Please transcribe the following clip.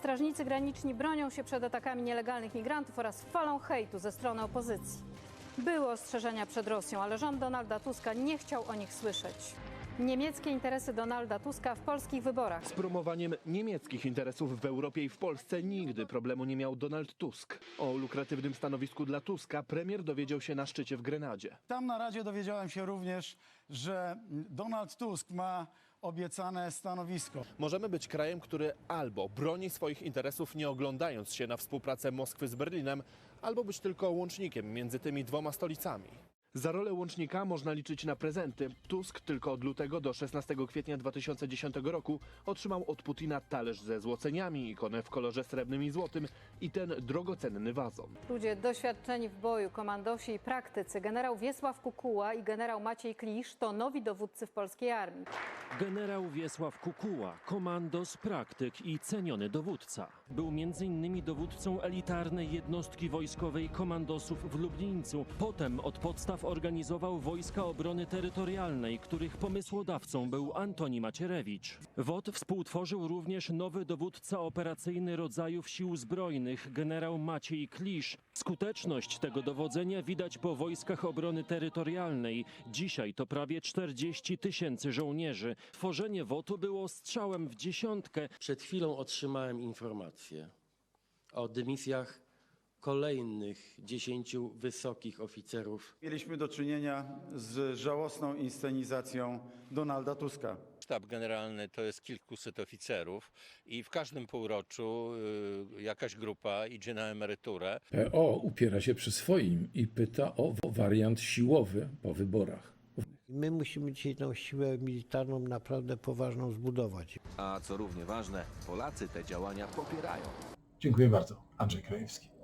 Strażnicy graniczni bronią się przed atakami nielegalnych migrantów oraz falą hejtu ze strony opozycji. Były ostrzeżenia przed Rosją, ale rząd Donalda Tuska nie chciał o nich słyszeć. Niemieckie interesy Donalda Tuska w polskich wyborach. Z promowaniem niemieckich interesów w Europie i w Polsce nigdy problemu nie miał Donald Tusk. O lukratywnym stanowisku dla Tuska premier dowiedział się na szczycie w Grenadzie. Tam na Radzie dowiedziałem się również, że Donald Tusk ma obiecane stanowisko. Możemy być krajem, który albo broni swoich interesów nie oglądając się na współpracę Moskwy z Berlinem, albo być tylko łącznikiem między tymi dwoma stolicami. Za rolę łącznika można liczyć na prezenty. Tusk tylko od lutego do 16 kwietnia 2010 roku otrzymał od Putina talerz ze złoceniami, ikonę w kolorze srebrnym i złotym i ten drogocenny wazon. Ludzie doświadczeni w boju, komandosi i praktycy, generał Wiesław Kukuła i generał Maciej Klisz to nowi dowódcy w polskiej armii. Generał Wiesław Kukuła, komandos, praktyk i ceniony dowódca. Był m.in. dowódcą elitarnej jednostki wojskowej komandosów w Lublińcu. Potem od podstaw organizował Wojska Obrony Terytorialnej, których pomysłodawcą był Antoni Macierewicz. WOT współtworzył również nowy dowódca operacyjny rodzajów sił zbrojnych, generał Maciej Klisz. Skuteczność tego dowodzenia widać po Wojskach Obrony Terytorialnej. Dzisiaj to prawie 40 tysięcy żołnierzy. Tworzenie WOT-u było strzałem w dziesiątkę. Przed chwilą otrzymałem informację o dymisjach kolejnych dziesięciu wysokich oficerów Mieliśmy do czynienia z żałosną inscenizacją Donalda Tuska. Sztab generalny to jest kilkuset oficerów i w każdym półroczu y, jakaś grupa idzie na emeryturę. PO upiera się przy swoim i pyta o wariant siłowy po wyborach. My musimy dzisiaj tą siłę militarną naprawdę poważną zbudować. A co równie ważne, Polacy te działania popierają. Dziękuję bardzo. Andrzej Krajewski.